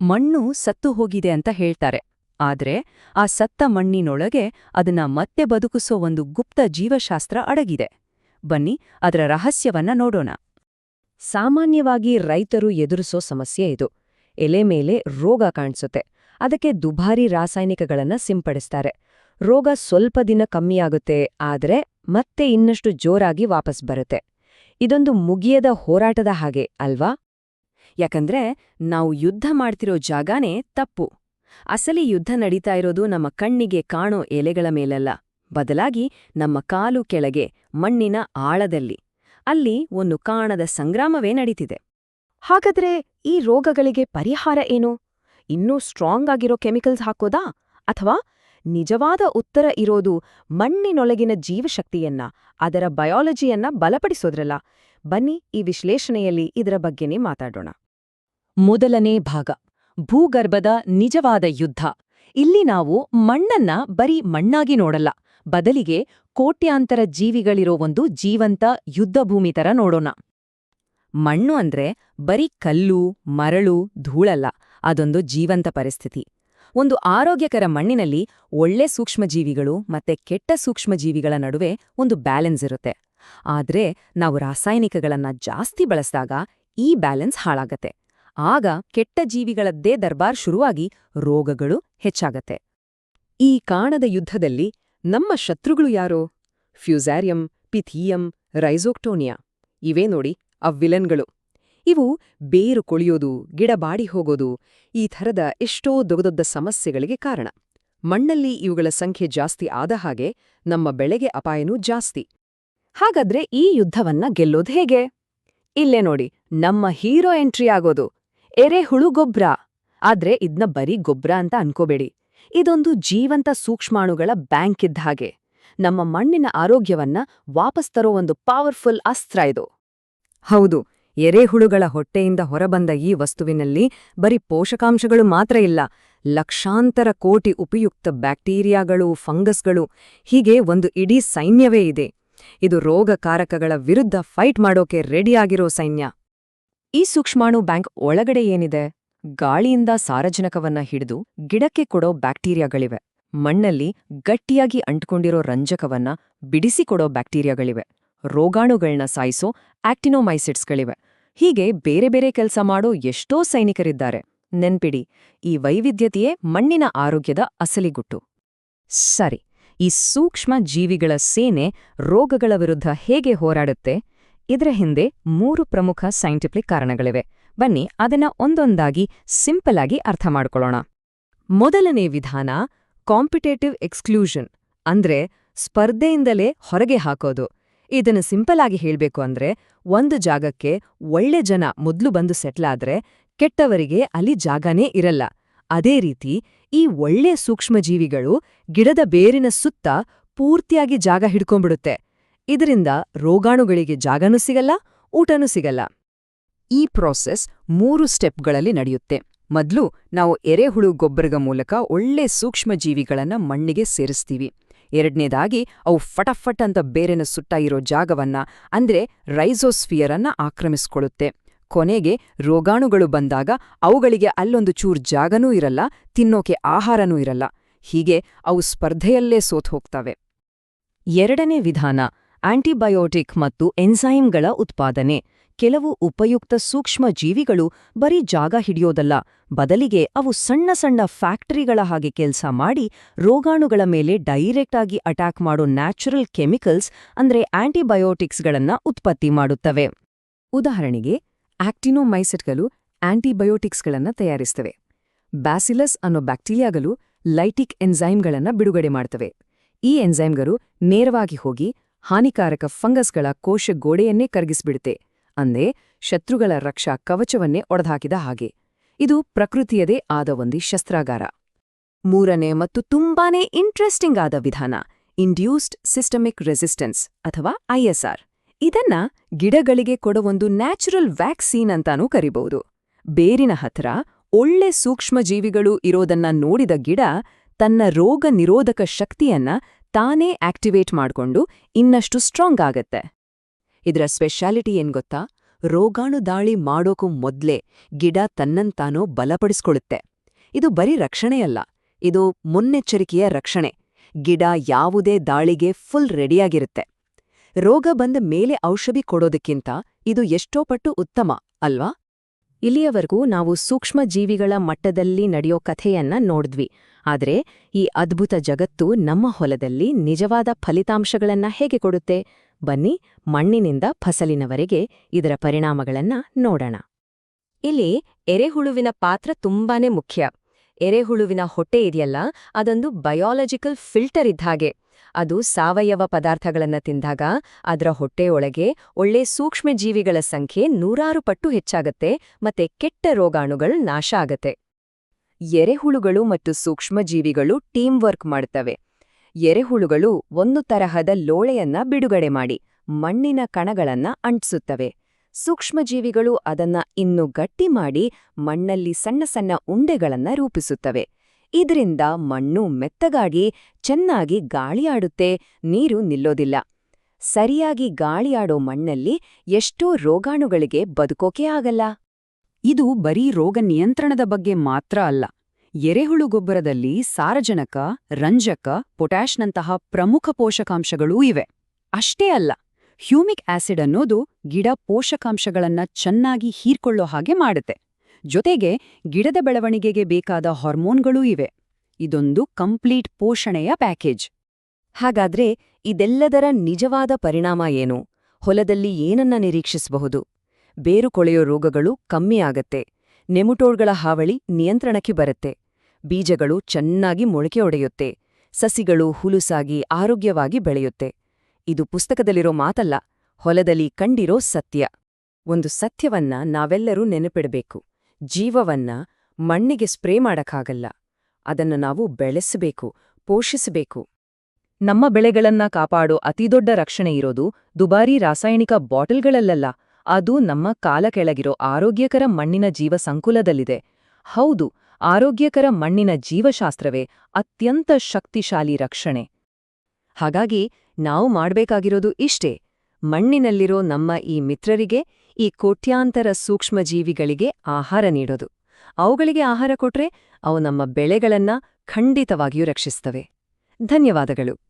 ಮಣ್ಣು ಸತ್ತು ಹೋಗಿದೆ ಅಂತ ಹೇಳ್ತಾರೆ. ಆದ್ರೆ ಆ ಸತ್ತ ಮಣ್ಣಿನೊಳಗೆ ಅದನ್ನ ಮತ್ತೆ ಬದುಕಿಸೋ ಒಂದು ಗುಪ್ತ ಜೀವಶಾಸ್ತ್ರ ಅಡಗಿದೆ. ಬನ್ನಿ, ಅದರ ರಹಸ್ಯವನ್ನ ನೋಡೋಣ. ಸಾಮಾನ್ಯವಾಗಿ ರೈತರು ಎದುರಿಸೋ ಸಮಸ್ಯೆ ಇದು. ಎಲೆ ಮೇಲೆ ರೋಗ ಕಾಣಿಸುತ್ತೆ. ಅದಕ್ಕೆ ದುಬಾರಿ ರಾಸಾಯನಿಕಗಳನ್ನ ಸಿಂಪಡಿಸ್ತಾರೆ. ರೋಗ ಸ್ವಲ್ಪ ದಿನ ಕಮ್ಮಿಯಾಗುತ್ತೆ, ಆದ್ರೆ ಮತ್ತೆ ಇನ್ನಷ್ಟು ಜೋರಾಗಿ ವಾಪಸ್ ಬರುತ್ತೆ. ಇದೊಂದು ಮುಗಿಯದ ಹೋರಾಟದ ಹಾಗೆ, ಅಲ್ವಾ? ಯಾಕಂದ್ರೆ ನಾವು ಯುದ್ಧ ಮಾಡ್ತಿರೋ ಜಾಗಾನೇ ತಪ್ಪು. ಅಸಲಿ ಯುದ್ಧ ನಡೀತಾ ಇರೋದು ನಮ್ಮ ಕಣ್ಣಿಗೆ ಕಾಣೋ ಎಲೆಗಳ ಮೇಲಲ್ಲ. ಬದಲಾಗಿ ನಮ್ಮ ಕಾಲು ಕೆಳಗೆ, ಮಣ್ಣಿನ ಆಳದಲ್ಲಿ. ಅಲ್ಲಿ ಒಂದು ಕಾಣದ ಸಂಗ್ರಾಮವೇ ನಡೀತಿದೆ. ಹಾಗಾದ್ರೆ ಈ ರೋಗಗಳಿಗೆ ಪರಿಹಾರ ಏನು? ಇನ್ನೂ ಸ್ಟ್ರಾಂಗ್ ಆಗಿರೋ ಕೆಮಿಕಲ್ಸ್ ಹಾಕೋದಾ? ಅಥವಾ ನಿಜವಾದ ಉತ್ತರ ಇರೋದು ಮಣ್ಣಿನೊಳಗಿನ ಜೀವಶಕ್ತಿಯನ್ನ, ಅದರ ಬಯಾಲಜಿಯನ್ನ ಬಲಪಡಿಸೋದ್ರಲ್ಲ? ಬನ್ನಿ ಈ ವಿಶ್ಲೇಷಣೆಯಲ್ಲಿ ಇದರ ಬಗ್ಗೆನೇ ಮಾತಾಡೋಣ. ಮೊದಲನೇ ಭಾಗ. ಭೂಗರ್ಭದ ನಿಜವಾದ ಯುದ್ಧ. ಇಲ್ಲಿ ನಾವು ಮಣ್ಣನ್ನ ಬರೀ ಮಣ್ಣಾಗಿ ನೋಡಲ್ಲ. ಬದಲಿಗೆ ಕೋಟ್ಯಾಂತರ ಜೀವಿಗಳಿರೋ ಒಂದು ಜೀವಂತ ಯುದ್ಧಭೂಮಿ ತರ ನೋಡೋಣ. ಮಣ್ಣು ಅಂದ್ರೆ ಬರೀ ಕಲ್ಲು, ಮರಳು, ಧೂಳಲ್ಲ. ಅದೊಂದು ಜೀವಂತ ಪರಿಸ್ಥಿತಿ. ಒಂದು ಆರೋಗ್ಯಕರ ಮಣ್ಣಿನಲ್ಲಿ ಒಳ್ಳೆ ಸೂಕ್ಷ್ಮಜೀವಿಗಳು ಮತ್ತೆ ಕೆಟ್ಟ ಸೂಕ್ಷ್ಮಜೀವಿಗಳ ನಡುವೆ ಒಂದು ಬ್ಯಾಲೆನ್ಸ್ ಇರುತ್ತೆ. ಆದ್ರೆ ನಾವು ರಾಸಾಯನಿಕಗಳನ್ನ ಜಾಸ್ತಿ ಬಳಸಿದಾಗ ಈ ಬ್ಯಾಲೆನ್ಸ್ ಹಾಳಾಗತ್ತೆ. ಆಗ ಕೆಟ್ಟ ಜೀವಿಗಳದ್ದೇ ದರ್ಬಾರ್ ಶುರುವಾಗಿ ರೋಗಗಳು ಹೆಚ್ಚಾಗತ್ತೆ. ಈ ಕಾಣದ ಯುದ್ಧದಲ್ಲಿ ನಮ್ಮ ಶತ್ರುಗಳು ಯಾರೋ? Fusarium, Pythium, Rhizoctonia. ಇವೇ ನೋಡಿ ಅವ್ವಿಲನ್ಗಳು ವಿಲನ್ಗಳು. ಇವು ಬೇರು ಕೊಳಿಯೋದು ಗಿಡ ಬಾಡಿ ಹೋಗೋದು, ಈ ಥರದ ಎಷ್ಟೋ ದೊಗದೊದ್ದ ಸಮಸ್ಯೆಗಳಿಗೆ ಕಾರಣ. ಮಣ್ಣಲ್ಲಿ ಇವುಗಳ ಸಂಖ್ಯೆ ಜಾಸ್ತಿ ಆದ ಹಾಗೆ ನಮ್ಮ ಬೆಳೆಗೆ ಅಪಾಯನೂ ಜಾಸ್ತಿ. ಹಾಗಾದ್ರೆ ಈ ಯುದ್ಧವನ್ನ ಗೆಲ್ಲೋದು ಹೇಗೆ? ಇಲ್ಲೇ ನೋಡಿ, ನಮ್ಮ ಹೀರೋ ಎಂಟ್ರಿ ಆಗೋದು. ಎರೆಹುಳು ಗೊಬ್ರ. ಆದ್ರೆ ಇದ್ನ ಬರೀ ಗೊಬ್ರ ಅಂತ ಅನ್ಕೋಬೇಡಿ. ಇದೊಂದು ಜೀವಂತ ಸೂಕ್ಷ್ಮಾಣುಗಳ ಬ್ಯಾಂಕ್ ಇದ್ದ ಹಾಗೆ. ನಮ್ಮ ಮಣ್ಣಿನ ಆರೋಗ್ಯವನ್ನ ವಾಪಸ್ ತರೋ ಒಂದು ಪವರ್ಫುಲ್ ಅಸ್ತ್ರ ಇದು. ಹೌದು ಎರೆಹುಳುಗಳ ಹೊಟ್ಟೆಯಿಂದ ಹೊರಬಂದ ಈ ವಸ್ತುವಿನಲ್ಲಿ ಬರೀ ಪೋಷಕಾಂಶಗಳು ಮಾತ್ರ ಇಲ್ಲ, ಲಕ್ಷಾಂತರ ಕೋಟಿ ಉಪಯುಕ್ತ ಬ್ಯಾಕ್ಟೀರಿಯಾಗಳು, ಫಂಗಸ್ಗಳು, ಹೀಗೆ ಒಂದು ಇಡೀ ಸೈನ್ಯವೇ ಇದೆ. ಇದು ರೋಗಕಾರಕಗಳ ವಿರುದ್ಧ ಫೈಟ್ ಮಾಡೋಕೆ ರೆಡಿಯಾಗಿರೋ ಸೈನ್ಯ. ಈ ಸೂಕ್ಷ್ಮಾಣು ಬ್ಯಾಂಕ್ ಒಳಗಡೆ ಏನಿದೆ? ಗಾಳಿಯಿಂದ ಸಾರಜನಕವನ್ನ ಹಿಡಿದು ಗಿಡಕ್ಕೆ ಕೊಡೋ ಬ್ಯಾಕ್ಟೀರಿಯಾಗಳಿವೆ. ಮಣ್ಣಲ್ಲಿ ಗಟ್ಟಿಯಾಗಿ ಅಂಟ್ಕೊಂಡಿರೋ ರಂಜಕವನ್ನ ಬಿಡಿಸಿಕೊಡೋ ಬ್ಯಾಕ್ಟೀರಿಯಾಗಳಿವೆ. ರೋಗಾಣುಗಳನ್ನ ಸಾಯಿಸೋ ಆಕ್ಟಿನೋಮೈಸಿಟ್ಸ್ಗಳಿವೆ. ಹೀಗೆ ಬೇರೆ ಬೇರೆ ಕೆಲಸ ಮಾಡೋ ಎಷ್ಟೋ ಸೈನಿಕರಿದ್ದಾರೆ. ನೆನ್ಪಿಡಿ, ಈ ವೈವಿಧ್ಯತೆಯೇ ಮಣ್ಣಿನ ಆರೋಗ್ಯದ ಅಸಲಿಗುಟ್ಟು ಸರಿ, ಈ ಸೂಕ್ಷ್ಮ ಜೀವಿಗಳ ಸೇನೆ ರೋಗಗಳ ವಿರುದ್ಧ ಹೇಗೆ ಹೋರಾಡುತ್ತೆ? ಇದರ ಹಿಂದೆ ಮೂರು ಪ್ರಮುಖ ಸೈಂಟಿಫಿಕ್ ಕಾರಣಗಳಿವೆ. ಬನ್ನಿ ಅದನ್ನ ಒಂದೊಂದಾಗಿ ಸಿಂಪಲ್ ಆಗಿ ಅರ್ಥ ಮಾಡಿಕೊಳ್ಳೋಣ. ಮೊದಲನೇ ವಿಧಾನ, ಕಾಂಪಿಟೇಟಿವ್ ಎಕ್ಸ್ಕ್ಲೂಷನ್, ಅಂದ್ರೆ ಸ್ಪರ್ಧೆಯಿಂದಲೇ ಹೊರಗೆ ಹಾಕೋದು. ಇದನ್ನು ಸಿಂಪಲ್ ಆಗಿ ಹೇಳಬೇಕು ಅಂದ್ರೆ, ಒಂದು ಜಾಗಕ್ಕೆ ಒಳ್ಳೆ ಜನ ಮೊದಲು ಬಂದು ಸೆಟ್ಲ್ ಆದ್ರೆ ಕೆಟ್ಟವರಿಗೆ ಅಲ್ಲಿ ಜಾಗನೇ ಇರಲ್ಲ. ಅದೇ ರೀತಿ, ಈ ಒಳ್ಳೆ ಸೂಕ್ಷ್ಮಜೀವಿಗಳು ಗಿಡದ ಬೇರಿನ ಸುತ್ತ ಪೂರ್ತಿಯಾಗಿ ಜಾಗ ಹಿಡ್ಕೊಂಡ್ಬಿಡುತ್ತೆ. ಇದರಿಂದ ರೋಗಾಣುಗಳಿಗೆ ಜಾಗನೂ ಸಿಗಲ್ಲ, ಊಟನೂ ಸಿಗಲ್ಲ. ಈ ಪ್ರೋಸೆಸ್ ಮೂರು ಸ್ಟೆಪ್ಗಳಲ್ಲಿ ನಡೆಯುತ್ತೆ. ಮೊದ್ಲು ನಾವು ಎರೆಹುಳು ಗೊಬ್ಬರದ ಮೂಲಕ ಒಳ್ಳೆ ಸೂಕ್ಷ್ಮಜೀವಿಗಳನ್ನ ಮಣ್ಣಿಗೆ ಸೇರಿಸ್ತೀವಿ. ಎರಡನೇದಾಗಿ ಅವು ಫಟಫಟ್ ಅಂತ ಬೇರೆನ ಸುಟ್ಟ ಇರೋ ಜಾಗವನ್ನ, ಅಂದ್ರೆ ರೈಸೋಸ್ಫಿಯರ್ ಅನ್ನ ಆಕ್ರಮಿಸ್ಕೊಳ್ಳುತ್ತೆ. ಕೊನೆಗೆ ರೋಗಾಣುಗಳು ಬಂದಾಗ ಅವುಗಳಿಗೆ ಅಲ್ಲೊಂದು ಚೂರ್ ಜಾಗನೂ ಇರಲ್ಲ, ತಿನ್ನೋಕೆ ಆಹಾರನೂ ಇರಲ್ಲ. ಹೀಗೆ ಅವು ಸ್ಪರ್ಧೆಯಲ್ಲೇ ಸೋತ್ ಹೋಗ್ತವೆ ಎರಡನೇ ವಿಧಾನ ಆಂಟಿಬಯೋಟಿಕ್ ಮತ್ತು ಎನ್ಸೈಮ್ಗಳ ಉತ್ಪಾದನೆ. ಕೆಲವು ಉಪಯುಕ್ತ ಸೂಕ್ಷ್ಮ ಜೀವಿಗಳು ಬರೀ ಜಾಗ ಹಿಡಿಯೋದಲ್ಲ, ಬದಲಿಗೆ ಅವು ಸಣ್ಣ ಸಣ್ಣ ಫ್ಯಾಕ್ಟರಿಗಳ ಹಾಗೆ ಕೆಲಸ ಮಾಡಿ ರೋಗಾಣುಗಳ ಮೇಲೆ ಡೈರೆಕ್ಟ್ ಆಗಿ ಅಟ್ಯಾಕ್ ಮಾಡೋ ನ್ಯಾಚುರಲ್ ಕೆಮಿಕಲ್ಸ್ ಅಂದ್ರೆ ಆಂಟಿಬಯೋಟಿಕ್ಸ್ಗಳನ್ನ ಉತ್ಪತ್ತಿ ಮಾಡುತ್ತವೆ. ಉದಾಹರಣೆಗೆ, ಆಕ್ಟಿನೋಮೈಸೆಟ್ಗಳು ಆಂಟಿಬಯೋಟಿಕ್ಸ್ಗಳನ್ನ ತಯಾರಿಸ್ತವೆ. ಬ್ಯಾಸಿಲಸ್ ಅನ್ನೋ ಬ್ಯಾಕ್ಟೀರಿಯಾಗಳು ಲೈಟಿಕ್ ಎನ್ಸೈಮ್ಗಳನ್ನ ಬಿಡುಗಡೆ ಮಾಡ್ತವೆ. ಈ ಎನ್ಸೈಮ್ಗಳು ನೇರವಾಗಿ ಹೋಗಿ ಹಾನಿಕಾರಕ ಫಂಗಸ್ಗಳ ಕೋಶ ಗೋಡೆಯನ್ನೇ ಕರಗಿಸ್ಬಿಡುತ್ತೆ, ಅಂದೆ ಶತ್ರುಗಳ ರಕ್ಷಾ ಕವಚವನ್ನೇ ಒಡೆದಾಕಿದ ಹಾಗೆ. ಇದು ಪ್ರಕೃತಿಯದೇ ಆದ ಒಂದು ಶಸ್ತ್ರಾಗಾರ. ಮೂರನೇ ಮತ್ತು ತುಂಬಾನೇ ಇಂಟ್ರೆಸ್ಟಿಂಗ್ ಆದ ವಿಧಾನ ಇಂಡ್ಯೂಸ್ಡ್ ಸಿಸ್ಟಮಿಕ್ ರೆಸಿಸ್ಟೆನ್ಸ್ ಅಥವಾ ಐಎಸ್ಆರ್ ಇದನ್ನ ಗಿಡಗಳಿಗೆ ಕೊಡುವೊಂದು ನ್ಯಾಚುರಲ್ ವ್ಯಾಕ್ಸೀನ್ ಅಂತಾನೂ ಕರಿಬಹುದು ಬೇರಿನ ಹತ್ರ ಒಳ್ಳೆ ಸೂಕ್ಷ್ಮಜೀವಿಗಳು ಇರೋದನ್ನ ನೋಡಿದ ಗಿಡ ತನ್ನ ರೋಗ ನಿರೋಧಕ ಶಕ್ತಿಯನ್ನ ತಾನೇ ಆಕ್ಟಿವೇಟ್ ಮಾಡ್ಕೊಂಡು ಇನ್ನಷ್ಟು ಸ್ಟ್ರಾಂಗ್ ಆಗತ್ತೆ. ಇದರ ಸ್ಪೆಷಾಲಿಟಿ ಏನ್ ಗೊತ್ತಾ? ರೋಗಾಣು ದಾಳಿ ಮಾಡೋಕು ಮೊದ್ಲೇ ಗಿಡ ತನ್ನಂತಾನೋ ಬಲಪಡಿಸ್ಕೊಳ್ಳುತ್ತೆ ಇದು ಬರೀ ರಕ್ಷಣೆಯಲ್ಲ, ಇದು ಮುನ್ನೆಚ್ಚರಿಕೆಯ ರಕ್ಷಣೆ. ಗಿಡ ಯಾವುದೇ ದಾಳಿಗೆ ಫುಲ್ ರೆಡಿಯಾಗಿರುತ್ತೆ. ರೋಗ ಬಂದ ಮೇಲೆ ಔಷಧಿ ಕೊಡೋದಕ್ಕಿಂತ ಇದು ಎಷ್ಟೋ ಪಟ್ಟು ಉತ್ತಮ, ಅಲ್ವಾ? ಇಲ್ಲಿಯವರೆಗೂ ನಾವು ಸೂಕ್ಷ್ಮ ಜೀವಿಗಳ ಮಟ್ಟದಲ್ಲಿ ನಡೆಯೋ ಕಥೆಯನ್ನ ನೋಡಿದ್ವಿ. ಆದರೆ ಈ ಅದ್ಭುತ ಜಗತ್ತು ನಮ್ಮ ಹೊಲದಲ್ಲಿ ನಿಜವಾದ ಫಲಿತಾಂಶಗಳನ್ನ ಹೇಗೆ ಕೊಡುತ್ತೆ? ಬನ್ನಿ ಮಣ್ಣಿನಿಂದ ಫಸಲಿನವರೆಗೆ ಇದರ ಪರಿಣಾಮಗಳನ್ನ ನೋಡೋಣ. ಇಲ್ಲಿ ಎರೆಹುಳುವಿನ ಪಾತ್ರ ತುಂಬಾನೇ ಮುಖ್ಯ. ಎರೆಹುಳುವಿನ ಹೊಟ್ಟೆ ಇದೆಯಲ್ಲ, ಅದೊಂದು ಬಯಾಲಜಿಕಲ್ ಫಿಲ್ಟರ್ ಇದ್ಹಾಗೆ ಅದು ಸಾವಯವ ಪದಾರ್ಥಗಳನ್ನು ತಿಂದಾಗ ಅದರ ಹೊಟ್ಟೆಯೊಳಗೆ ಒಳ್ಳೆ ಸೂಕ್ಷ್ಮ ಜೀವಿಗಳ ಸಂಖ್ಯೆ ನೂರಾರು ಪಟ್ಟು ಹೆಚ್ಚಾಗತ್ತೆ ಮತ್ತೆ ಕೆಟ್ಟ ರೋಗಾಣುಗಳು ನಾಶ ಆಗತ್ತೆ. ಎರೆಹುಳುಗಳು ಮತ್ತು ಸೂಕ್ಷ್ಮಜೀವಿಗಳು ಟೀಮ್ ವರ್ಕ್ ಮಾಡ್ತವೆ. ಎರೆಹುಳುಗಳು ಒಂದು ತರಹದ ಲೋಳೆಯನ್ನ ಬಿಡುಗಡೆ ಮಾಡಿ, ಮಣ್ಣಿನ ಕಣಗಳನ್ನ ಅಂಟಿಸುತ್ತವೆ. ಸೂಕ್ಷ್ಮಜೀವಿಗಳು ಅದನ್ನ ಇನ್ನು ಗಟ್ಟಿ ಮಾಡಿ ಮಣ್ಣಲ್ಲಿ ಸಣ್ಣ ಸಣ್ಣ ಉಂಡೆಗಳನ್ನ ರೂಪಿಸುತ್ತವೆ. ಇದರಿಂದ ಮಣ್ಣು ಮೆತ್ತಗಾಗಿ ಚೆನ್ನಾಗಿ ಗಾಳಿಯಾಡುತ್ತೆ, ನೀರು ನಿಲ್ಲೋದಿಲ್ಲ. ಸರಿಯಾಗಿ ಗಾಳಿಯಾಡೋ ಮಣ್ಣಲ್ಲಿ ಎಷ್ಟೋ ರೋಗಾಣುಗಳಿಗೆ ಬದುಕೋಕೆ ಆಗಲ್ಲ. ಇದು ಬರೀ ರೋಗ ನಿಯಂತ್ರಣದ ಬಗ್ಗೆ ಮಾತ್ರ ಅಲ್ಲ. ಎರೆಹುಳು ಗೊಬ್ಬರದಲ್ಲಿ ಸಾರಜನಕ, ರಂಜಕ, ಪೊಟ್ಯಾಷ್ನಂತಹ ಪ್ರಮುಖ ಪೋಷಕಾಂಶಗಳೂ ಇವೆ. ಅಷ್ಟೇ ಅಲ್ಲ. ಹ್ಯೂಮಿಕ್ ಆಸಿಡ್ ಅನ್ನೋದು ಗಿಡ ಪೋಷಕಾಂಶಗಳನ್ನ ಚೆನ್ನಾಗಿ ಹೀರ್ಕೊಳ್ಳೋ ಹಾಗೆ ಮಾಡುತ್ತೆ. ಜೊತೆಗೆ ಗಿಡದ ಬೆಳವಣಿಗೆಗೆ ಬೇಕಾದ ಹಾರ್ಮೋನ್ಗಳೂ ಇವೆ. ಇದೊಂದು ಕಂಪ್ಲೀಟ್ ಪೋಷಣೆಯ ಪ್ಯಾಕೇಜ್. ಹಾಗಾದ್ರೆ ಇದೆಲ್ಲದರ ನಿಜವಾದ ಪರಿಣಾಮ ಏನು? ಹೊಲದಲ್ಲಿ ಏನನ್ನ ನಿರೀಕ್ಷಿಸಬಹುದು? ಬೇರು ಕೊಳೆಯೋ ರೋಗಗಳು ಕಮ್ಮಿ ಆಗತ್ತೆ. ನೆಮುಟೋಡ್ಗಳ ಹಾವಳಿ ನಿಯಂತ್ರಣಕ್ಕೆ ಬರುತ್ತೆ. ಬೀಜಗಳು ಚೆನ್ನಾಗಿ ಮೊಳಕೆ ಒಡೆಯುತ್ತೆ. ಸಸಿಗಳು ಹುಲುಸಾಗಿ ಆರೋಗ್ಯವಾಗಿ ಬೆಳೆಯುತ್ತೆ. ಇದು ಪುಸ್ತಕದಲ್ಲಿರೋ ಮಾತಲ್ಲ, ಹೊಲದಲ್ಲಿ ಕಂಡಿರೋ ಸತ್ಯ. ಒಂದು ಸತ್ಯವನ್ನ ನಾವೆಲ್ಲರೂ ನೆನಪಿಡಬೇಕು. ಜೀವವನ್ನ ಮಣ್ಣಿಗೆ ಸ್ಪ್ರೇ ಮಾಡಕ್ಕಾಗಲ್ಲ. ಅದನ್ನ ನಾವು ಬೆಳೆಸಬೇಕು, ಪೋಷಿಸಬೇಕು. ನಮ್ಮ ಬೆಳೆಗಳನ್ನ ಕಾಪಾಡೋ ಅತಿದೊಡ್ಡ ರಕ್ಷಣೆ ಇರೋದು ದುಬಾರಿ ರಾಸಾಯನಿಕ ಬಾಟಲ್ಗಳಲ್ಲಲ್ಲ. ಅದು ನಮ್ಮ ಕಾಲ ಕೆಳಗಿರೋ ಆರೋಗ್ಯಕರ ಮಣ್ಣಿನ ಜೀವ ಸಂಕುಲದಲ್ಲಿದೆ ಹೌದು, ಆರೋಗ್ಯಕರ ಮಣ್ಣಿನ ಜೀವಶಾಸ್ತ್ರವೇ ಅತ್ಯಂತ ಶಕ್ತಿಶಾಲಿ ರಕ್ಷಣೆ. ಹಾಗಾಗಿ ನಾವು ಮಾಡಬೇಕಾಗಿರೋದು ಇಷ್ಟೇ. ಮಣ್ಣಿನಲ್ಲಿರೋ ನಮ್ಮ ಈ ಮಿತ್ರರಿಗೆ, ಈ ಕೋಟ್ಯಾಂತರ ಸೂಕ್ಷ್ಮಜೀವಿಗಳಿಗೆ ಆಹಾರ ನೀಡೋದು. ಅವುಗಳಿಗೆ ಆಹಾರ ಕೊಟ್ರೆ ಅವು ನಮ್ಮ ಬೆಳೆಗಳನ್ನ ಖಂಡಿತವಾಗಿಯೂ ರಕ್ಷಿಸ್ತವೆ ಧನ್ಯವಾದಗಳು.